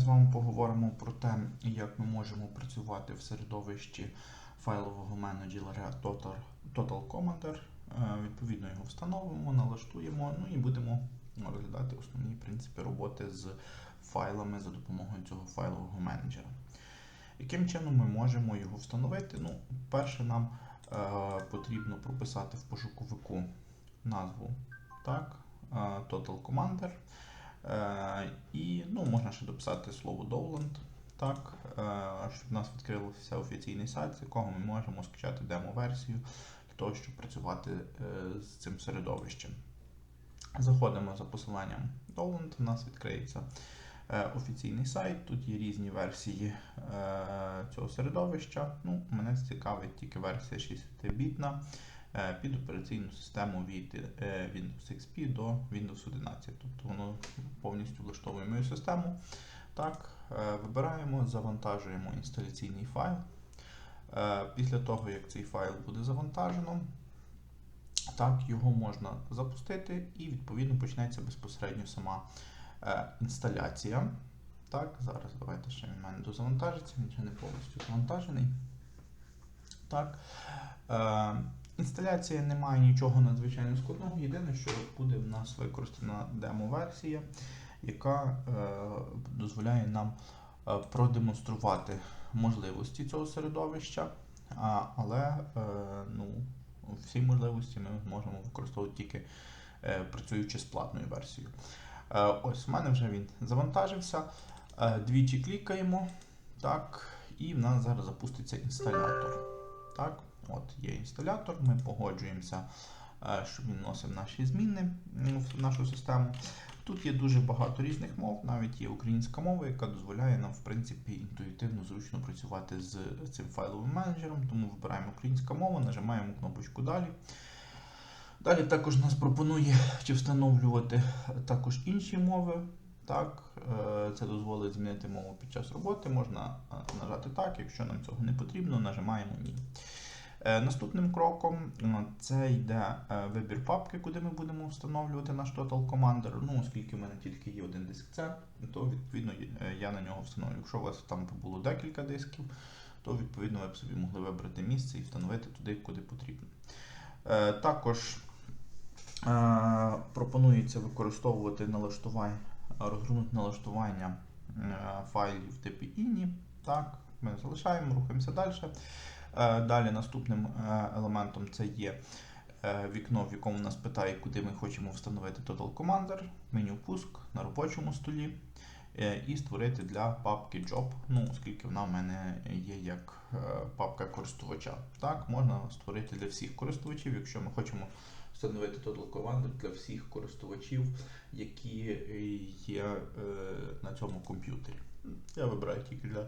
з вами поговоримо про те, як ми можемо працювати в середовищі файлового менеджера Total, Commander. Е, Відповідно, його встановимо, налаштуємо, ну і будемо розглядати основні принципи роботи з файлами за допомогою цього файлового менеджера. Яким чином ми можемо його встановити? Ну, перше, нам е, потрібно прописати в пошуковику назву так, е, Total Commander. Е, і ну, можна ще дописати слово Dowland, так, е, щоб у нас відкрився офіційний сайт, з якого ми можемо скачати демо-версію для того, щоб працювати е, з цим середовищем. Заходимо за посиланням Dowland, у нас відкриється офіційний сайт. Тут є різні версії цього середовища. Ну, Мене цікавить тільки версія 60-бітна е, під операційну систему від е, Windows XP до Windows 11. Тобто воно повністю влаштовує мою систему. Так, е, Вибираємо, завантажуємо інсталяційний файл. Е, Після того, як цей файл буде завантажено, так, його можна запустити і відповідно почнеться безпосередньо сама е, інсталяція. Так, зараз давайте ще він в мене дозавантажиться, він ще не повністю завантажений. Так. Е, інсталяція не має нічого надзвичайно складного. Єдине, що буде в нас використана демо-версія, яка е, дозволяє нам е, продемонструвати можливості цього середовища, а, але е, ну, всі можливості ми можемо використовувати тільки е, працюючи з платною версією. Е, ось в мене вже він завантажився. Е, двічі клікаємо. Так, і в нас зараз запуститься інсталятор. Так, от Є інсталятор, ми погоджуємося, е, щоб він вносив наші зміни в нашу систему. Тут є дуже багато різних мов, навіть є українська мова, яка дозволяє нам, в принципі, інтуїтивно зручно працювати з цим файловим менеджером. Тому вибираємо українська мова, нажимаємо кнопочку Далі. Далі також нас пропонує чи встановлювати також інші мови. Так, е, Це дозволить змінити мову під час роботи. Можна е, нажати так, якщо нам цього не потрібно, нажимаємо Ні. Е, Наступним кроком е, це йде е, вибір папки, куди ми будемо встановлювати наш Total Commander. Ну, оскільки в мене тільки є один диск C, то відповідно я на нього встановлю. Якщо у вас там було декілька дисків, то відповідно ви б собі могли вибрати місце і встановити туди, куди потрібно. Також пропонується використовувати налаштування, розгорнути налаштування файлів в типі INI. Так, ми залишаємо, рухаємося далі. Е, Далі наступним е, елементом це є е, вікно, в якому нас питає, куди ми хочемо встановити Total Commander, меню пуск на робочому столі і створити для папки Job, ну, оскільки вона в мене є як папка користувача. Так, можна створити для всіх користувачів, якщо ми хочемо встановити Total Commander для всіх користувачів, які є на цьому комп'ютері. Я вибираю тільки для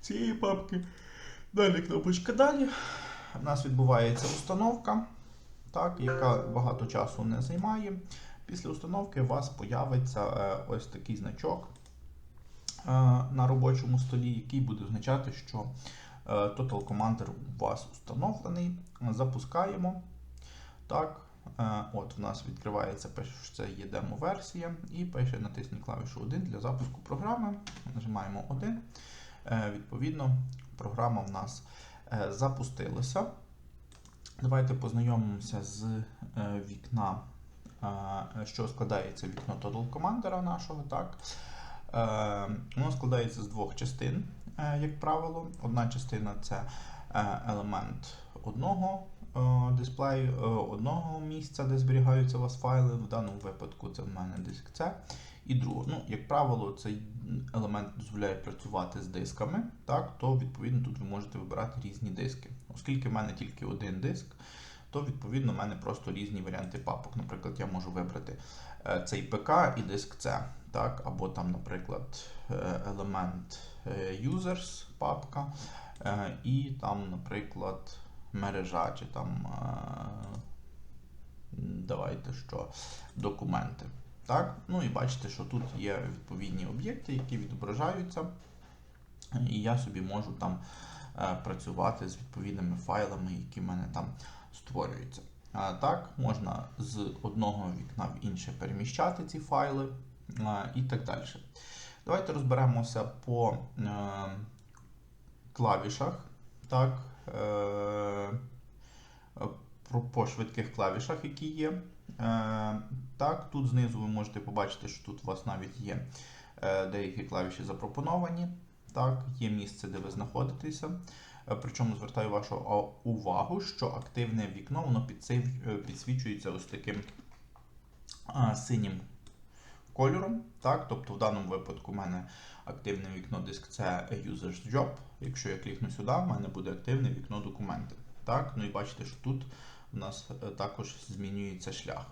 цієї папки. Далі кнопочка далі. У нас відбувається установка, так, яка багато часу не займає. Після установки у вас появиться е, ось такий значок е, на робочому столі, який буде означати, що е, Total Commander у вас установлений. Запускаємо. Так, от в нас відкривається, пише, що це є демо-версія, і пише натисніть клавішу 1 для запуску програми. Нажимаємо 1. Е, Відповідно, програма в нас е, запустилася. Давайте познайомимося з е, вікна, е, що складається вікно Total Commander нашого. Так? Воно складається з двох частин, як правило. Одна частина це е, елемент одного е, дисплею, е, одного місця, де зберігаються у вас файли. В даному випадку це в мене диск C. І друге, ну, як правило, цей елемент дозволяє працювати з дисками, так, то відповідно тут ви можете вибирати різні диски. Оскільки в мене тільки один диск, то відповідно в мене просто різні варіанти папок. Наприклад, я можу вибрати е, цей ПК і диск C, так, або там, наприклад, елемент users папка, е, і там, наприклад, мережа, чи там е, давайте що, документи. Так? Ну і бачите, що тут є відповідні об'єкти, які відображаються, і я собі можу там е, працювати з відповідними файлами, які в мене там створюються. Так, можна з одного вікна в інше переміщати ці файли і так далі. Давайте розберемося по е, клавішах. Так, е, по швидких клавішах, які є. Е, так, тут знизу ви можете побачити, що тут у вас навіть є деякі клавіші запропоновані. Так, є місце, де ви знаходитеся. Причому звертаю вашу увагу, що активне вікно воно підсвічується ось таким синім кольором. Так? Тобто в даному випадку в мене активне вікно диск це User's Job. Якщо я клікну сюди, в мене буде активне вікно документи. Так? Ну і бачите, що тут у нас е, також змінюється шлях.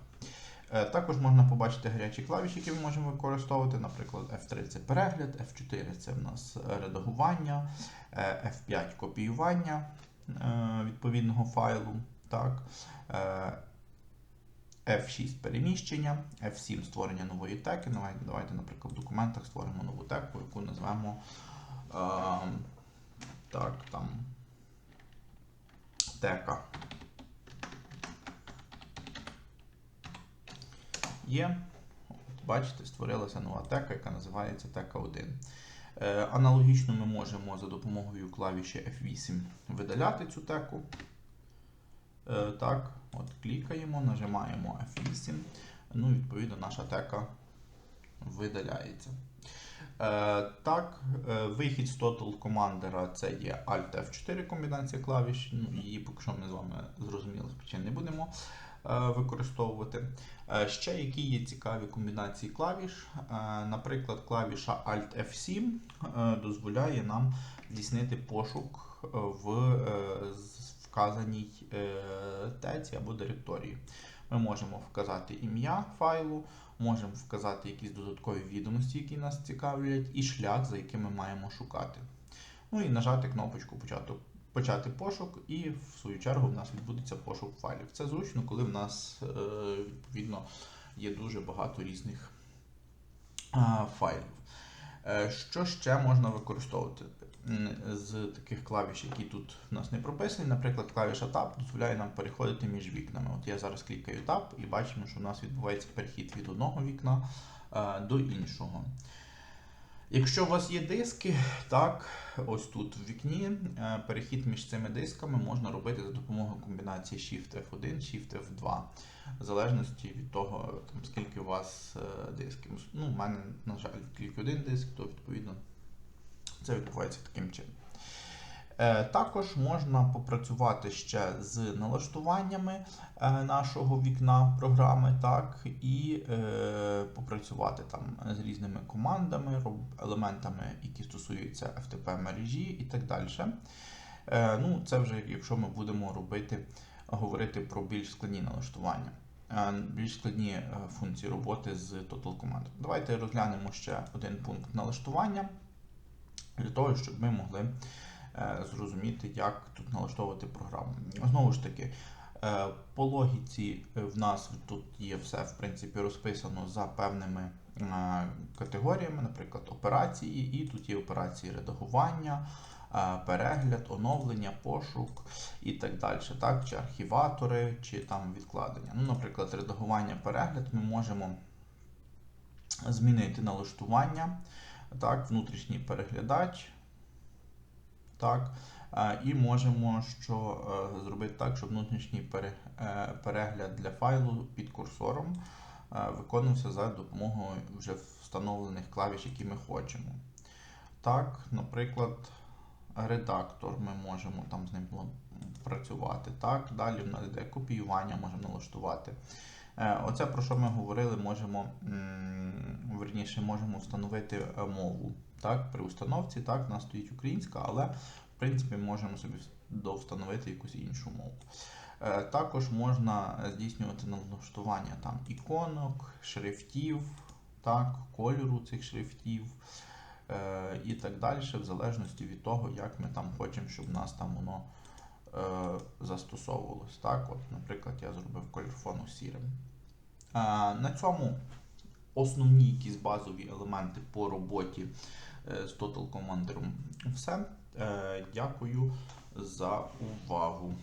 Е, Також можна побачити гарячі клавіші, які ми можемо використовувати. Наприклад, F3 це перегляд, F4 це в нас редагування, е, F5 копіювання відповідного файлу. Так. Е, F6 переміщення, F7 створення нової теки. Давайте, наприклад, в документах створимо нову теку, яку назвемо е, так, там, тека. Є. От, Бачите, створилася нова тека, яка називається тека 1. Е, аналогічно ми можемо за допомогою клавіші F8 видаляти цю теку. Е, так, от клікаємо, нажимаємо F8. Ну, відповідно, наша тека видаляється. Е, так, е, вихід з Total Commander це є Alt F4 комбінація клавіш. Ну, її поки що ми з вами зрозумілих причин не будемо е, використовувати. Е, ще які є цікаві комбінації клавіш. Е, наприклад, клавіша Alt F7 е, дозволяє нам здійснити пошук в е, вказаній е, теці або директорії. Ми можемо вказати ім'я файлу, можемо вказати якісь додаткові відомості, які нас цікавлять, і шлях, за яким ми маємо шукати. Ну і нажати кнопочку почати, почати пошук, і в свою чергу в нас відбудеться пошук файлів. Це зручно, коли в нас е, відповідно є дуже багато різних файлів. Е, Що ще можна використовувати з таких клавіш, які тут в нас не прописані? Наприклад, клавіша Tab дозволяє нам переходити між вікнами. От я зараз клікаю Tab і бачимо, що у нас відбувається перехід від одного вікна е, до іншого. Якщо у вас є диски, так, ось тут в вікні, е, перехід між цими дисками можна робити за допомогою комбінації Shift F1, Shift F2, в залежності від того, там, скільки у вас е, дисків. Ну, у мене, на жаль, тільки один диск, то відповідно це відбувається таким чином. Е, Також можна попрацювати ще з налаштуваннями е, нашого вікна програми, так, і е, попрацювати там з різними командами, елементами, які стосуються FTP мережі і так далі. Ну, це вже якщо ми будемо робити, говорити про більш складні налаштування, більш складні функції роботи з Total Command. Давайте розглянемо ще один пункт налаштування для того, щоб ми могли е, зрозуміти, як тут налаштовувати програму. Знову ж таки, е, по логіці е, в нас тут є все в принципі розписано за певними категоріями, наприклад, операції, і тут є операції редагування. Перегляд, оновлення, пошук і так далі, так? чи архіватори, чи там відкладення. Ну, наприклад, редагування, перегляд ми можемо змінити налаштування, так, внутрішній переглядач, так, е, і можемо що, е, зробити так, щоб внутрішній е, перегляд для файлу під курсором виконувався за допомогою вже встановлених клавіш, які ми хочемо. Так, наприклад, редактор ми можемо там з ним працювати. Так, далі в нас йде копіювання, можемо налаштувати. Е, Оце про що ми говорили, можемо верніше, можемо встановити е, мову. Так, при установці так, в нас стоїть українська, але в принципі можемо собі довстановити якусь іншу мову. Е, Також можна здійснювати налаштування там іконок, шрифтів, так, кольору цих шрифтів і так далі, в залежності від того, як ми там хочемо, щоб у нас там воно застосовувалось. Так, от, наприклад, я зробив колір фону сірим. Е, на цьому основні якісь базові елементи по роботі е, з Total Commander все. Е, дякую за увагу.